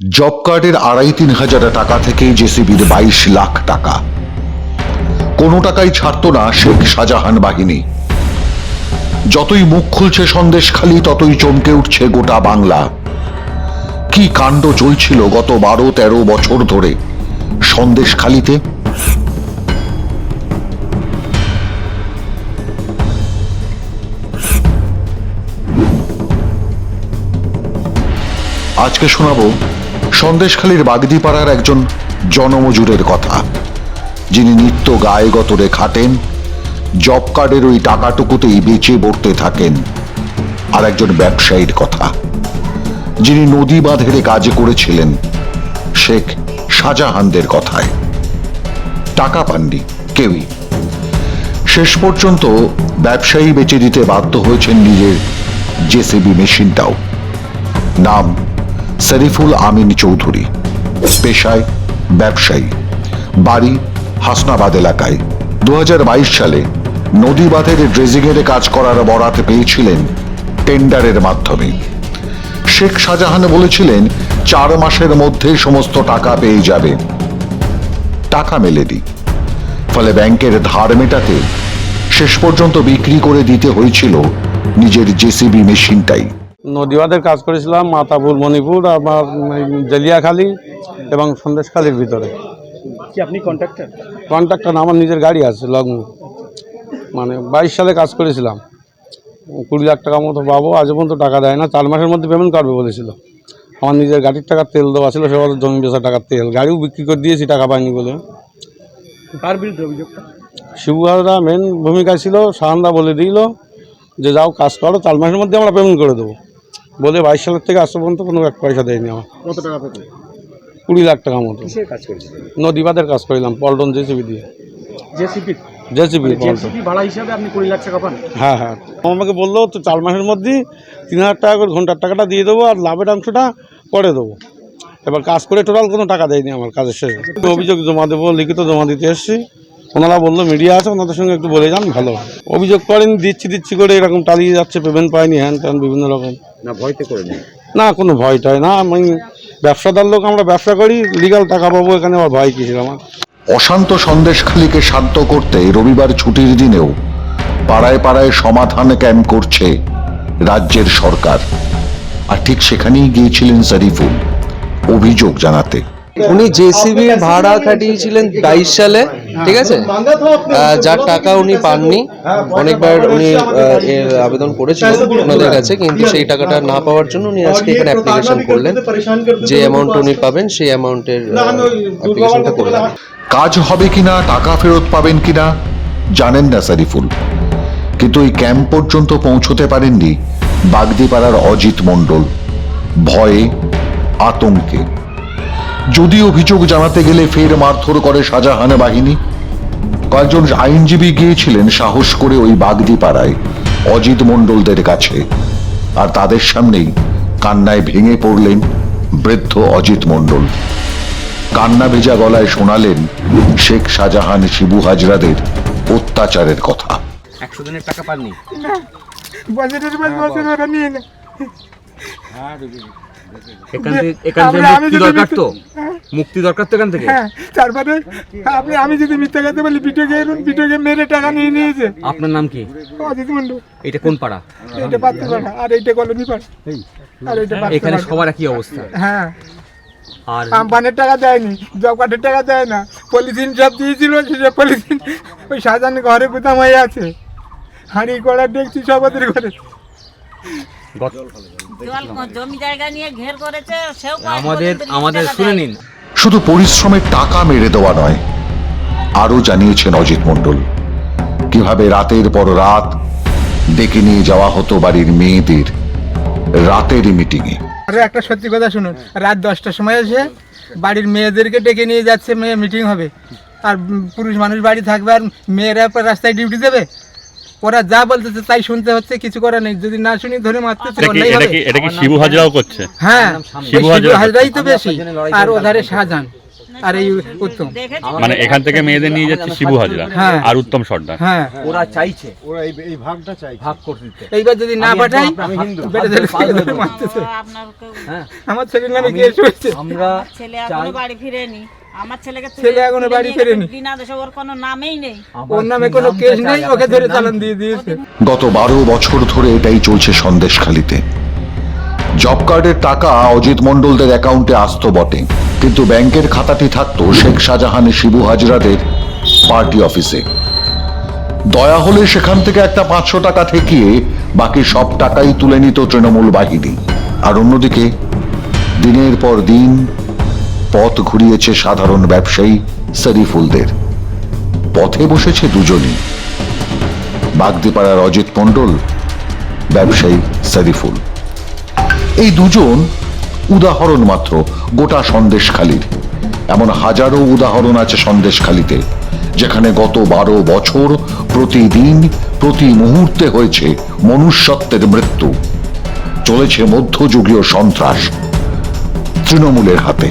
Job কার্ডের আড়াই তিন হাজার টাকা থেকে জেসিবির বাইশ লাখ টাকা। কোনো টাকাই ছাড়তো না শেখ শাহজাহান বাহিনী। যতই মুখ খুলছে সন্দেশখালি ততই চমকে উঠছে গোটা বাংলা। কি কাণ্ড চলছিল গত বারো তেরো বছর ধরে সন্দেশখালিতে আজকে শোনাবো সন্দেশখালীর বাগদিপাড়ার একজন জনমজুরের কথা। যিনি নিত্য গায়ে গতরে খাটেন, জব কার্ডের ওই টাকাটুকুতেই বেঁচে বর্তে থাকেন। আর একজন ব্যবসায়ীর কথা। যিনি নদী বাঁধের কাজে করেছিলেন, শেখ শাহজাহানদের কথায়। টাকা পাননি কেউই। শেষ পর্যন্ত ব্যবসায়ী বেঁচে দিতে বাধ্য হয়েছেন নিজের জেসিবি মেশিনটাও। নাম শরীফুল আমিন চৌধুরী, পেশায় ব্যবসায়ী, বাড়ি হাসনাবাদ এলাকায়। দু হাজার বাইশ সালে নদী বাঁধের ড্রেজিংয়ের কাজ করার বরাত পেয়েছিলেন টেন্ডারের মাধ্যমে। শেখ শাহজাহান বলেছিলেন, চার মাসের মধ্যে সমস্ত টাকা পেয়ে যাবে। টাকা মেলে মেলেনি। ফলে ব্যাংকের ধার মেটাতে শেষ পর্যন্ত বিক্রি করে দিতে হয়েছিল নিজের জেসিবি মেশিনটাই। নদীবাদের কাজ করেছিলাম মাতাপুর মণিপুর আমার জেলিয়াখালী এবং সন্দেশখালীর ভিতরে। কি আপনি কন্ট্রাক্টর কন্ট্রাক্টর আমার নিজের গাড়ি আছে লগ্ন। মানে বাইশ সালে কাজ করেছিলাম। কুড়ি লাখ টাকা মতো পাবো আজ পর্যন্ত টাকা দেয় না চার মাসের মধ্যে পেমেন্ট করবে বলেছিল। আমার নিজের গাড়ির টাকার তেল দেওয়া ছিল সে জমি বেচা টাকার তেল। গাড়িও বিক্রি করে দিয়েছি টাকা পাইনি বলে। কার বিরুদ্ধে অভিযোগটা? শিবুহারা মেন ভূমিকা ছিল সাহান্দা বলে দিল যে যাও কাজ করো চার মাসের মধ্যে আমরা পেমেন্ট করে দেবো। বলে বাইশ সালের থেকে আজ পর্যন্ত কোনো এক পয়সা দেয়নি আমার। কত টাকা পেতে? কুড়ি লাখ টাকা মতো। কাজ করেছিলেন? নদীবাদের কাজ করিলাম পল্টন জেসিবি দিয়ে। জেসিপি জেসিবি পল্টন। জেসিপি ভাড়া হিসাবে আপনি কুড়ি লাখ টাকা পান? হ্যাঁ হ্যাঁ। আমাকে বলল তো চার মাসের মধ্যেই তিন হাজার টাকা করে ঘণ্টার টাকাটা দিয়ে দেবো আর লাভের অংশটা পরে দেবো। এবার কাজ করে টোটাল কোনো টাকা দেয়নি আমার কাজের শেষে। অভিযোগ জমা দেবো লিখিত জমা দিতে এসেছি। ওনারা বলল মিডিয়া আছে ওনাদের সঙ্গে একটু বলে যান ভালো। অভিযোগ করেন দিচ্ছি দিচ্ছি করে এরকম টালিয়ে যাচ্ছে পেমেন্ট পায়নি হ্যান ত্যান বিভিন্ন রকম। না ভয়তে করে নেই? না কোনো ভয় টয় না আমি ব্যবসাদার লোক আমরা ব্যবসা করি লিগাল টাকা পাবো এখানে আমার ভয় কিসের আমার? অশান্ত সন্দেশখালীকে শান্ত করতে রবিবার ছুটির দিনেও পাড়ায় পাড়ায় সমাধান ক্যাম্প করছে রাজ্যের সরকার। আর ঠিক সেখানেই গিয়েছিলেন শরীফুল অভিযোগ জানাতে। উনি জেসিবি ভাড়া খাটিয়েছিলেন বাইশ সালে। ঠিক আছে? যার টাকা উনি পাননি অনেকবার উনি এর আবেদন করেছিলেন ওনাদের কাছে কিন্তু সেই টাকাটা না পাওয়ার জন্য উনি আজকে এখানে অ্যাপ্লিকেশন করলেন। যে অ্যামাউন্ট উনি পাবেন সেই অ্যামাউন্টের অ্যাপ্লিকেশনটা করলেন কাজ হবে কিনা টাকা ফেরত পাবেন কিনা জানেন না শরীফুল কিন্তু এই ক্যাম্প পর্যন্ত পৌঁছতে পারেননি বাগদিপাড়ার অজিত মণ্ডল। ভয়ে আতঙ্কে। যদি অভিযোগ জানাতে গেলে ফের মারধর করে শাহজাহান বাহিনী কয়েকজন আইনজীবী গিয়েছিলেন সাহস করে ওই বাগদিপাড়ায়? অজিত মণ্ডলদের কাছে। আর তাদের সামনেই কান্নায় ভেঙে পড়লেন বৃদ্ধ অজিত মণ্ডল। কান্না ভেজা গলায় শোনালেন শেখ শাহজাহান শিবু হাজরাদের অত্যাচারের কথা। একশো দিনের টাকা পাননি? বছর ওরা নিয়ে নেয় এখান থেকে এখান থেকে আমি মুক্তি দরকার তো? হ্যাঁ, মুক্তি দরকার তো এখান থেকে? হ্যাঁ তারপরে আপনি আমি যদি মিথ্যা কথা বলি পিঠে গিয়ে পিঠে গিয়ে মেরে টাকা নিয়ে নিয়েছে। আপনার নাম কি? অজিত এটা কোন পাড়া? আর এইটা কলোনি পাড়া। আর এইটা এখানে সবার একই অবস্থা। হ্যাঁ। আর টাকা দেয়নি জব কার্ডের টাকা দেয় না। পলিথিন সব দিয়েছিল সেসব পলিথিন ওই সাজান ঘরে গুদাম হয়ে আছে। হাঁড়ি কড়া দেখছি সব ওদের ঘরে। জমি জায়গা নিয়ে ঘের করেছে সেও আমাদের আমাদের শুনে। নিন। শুধু পরিশ্রমের টাকা মেরে দেওয়া নয় আরও জানিয়েছেন অজিত মণ্ডল। কীভাবে রাতের পর রাত ডেকে নিয়ে যাওয়া হতো বাড়ির মেয়েদের রাতের মিটিংয়ে। আরও একটা সত্যি কথা শুনুন রাত দশটার সময় এসে বাড়ির মেয়েদেরকে ডেকে নিয়ে যাচ্ছে মেয়ে মিটিং হবে। আর পুরুষ মানুষ বাড়ি থাকবে আর মেয়েরা রাস্তায় ডিউটি দেবে? ওরা যা বলতেছে তাই শুনতে হচ্ছে কিছু করার নেই। যদি না শুনি ধরে হবে। এটা কি শিবু হাজরাও করছে? হ্যাঁ শিবু হাজরাই তো বেশি আর ওধারে শাহজাহান আর এই উত্তম। মানে এখান থেকে মেয়েদের নিয়ে যাচ্ছে শিবু হাজরা হ্যাঁ। আর উত্তম সর্দার। হ্যাঁ। ওরা চাইছে। ওরা এই এই ভাগটা চাই ভাগ করে দিতে। এইবার যদি না পাঠাই আপনার হিন্দু। বেটা ছেলে ছেলে ধরে মারতেছে। আপনার হ্যাঁ। আমার ছেলের নামে কেস হয়েছে। আমরা ছেলে এখনও বাড়ি ফিরেনি। আমার ছেলেকে তুলে- ছেলে এখনও তুলে বাড়ি নিয়ে ফেরেনি। গেছে বিনা দোষে ওর কোনো নামেই নেই। ওর নামে কোনো কেস নেই ওকে ধরে চালান দিয়ে দিয়েছে। গত বারো বছর ধরে এটাই চলছে সন্দেশখালিতে। জব কার্ডের টাকা অজিত মণ্ডলদের অ্যাকাউন্টে আসতো বটে। কিন্তু ব্যাংকের খাতাটি থাকতো শেখ শাহজাহান শিবু হাজরাদের পার্টি অফিসে। দয়া হলে সেখান থেকে একটা পাঁচশো টাকা ঠেকিয়ে বাকি সব টাকাই তুলে নিত তৃণমূল বাহিনী। আর অন্যদিকে দিনের পর দিন পথ ঘুরিয়েছে সাধারণ ব্যবসায়ী শরীফুলদের। পথে বসেছে দুজনই। বাগদিপাড়ার অজিত মণ্ডল, ব্যবসায়ী শরীফুল। এই দুজন উদাহরণ মাত্র, গোটা সন্দেশখালির। এমন হাজারো উদাহরণ আছে সন্দেশখালিতে, যেখানে গত বারো বছর প্রতিদিন, প্রতি মুহূর্তে হয়েছে মনুষ্যত্বের মৃত্যু। চলেছে মধ্যযুগীয় সন্ত্রাস, তৃণমূলের হাতে।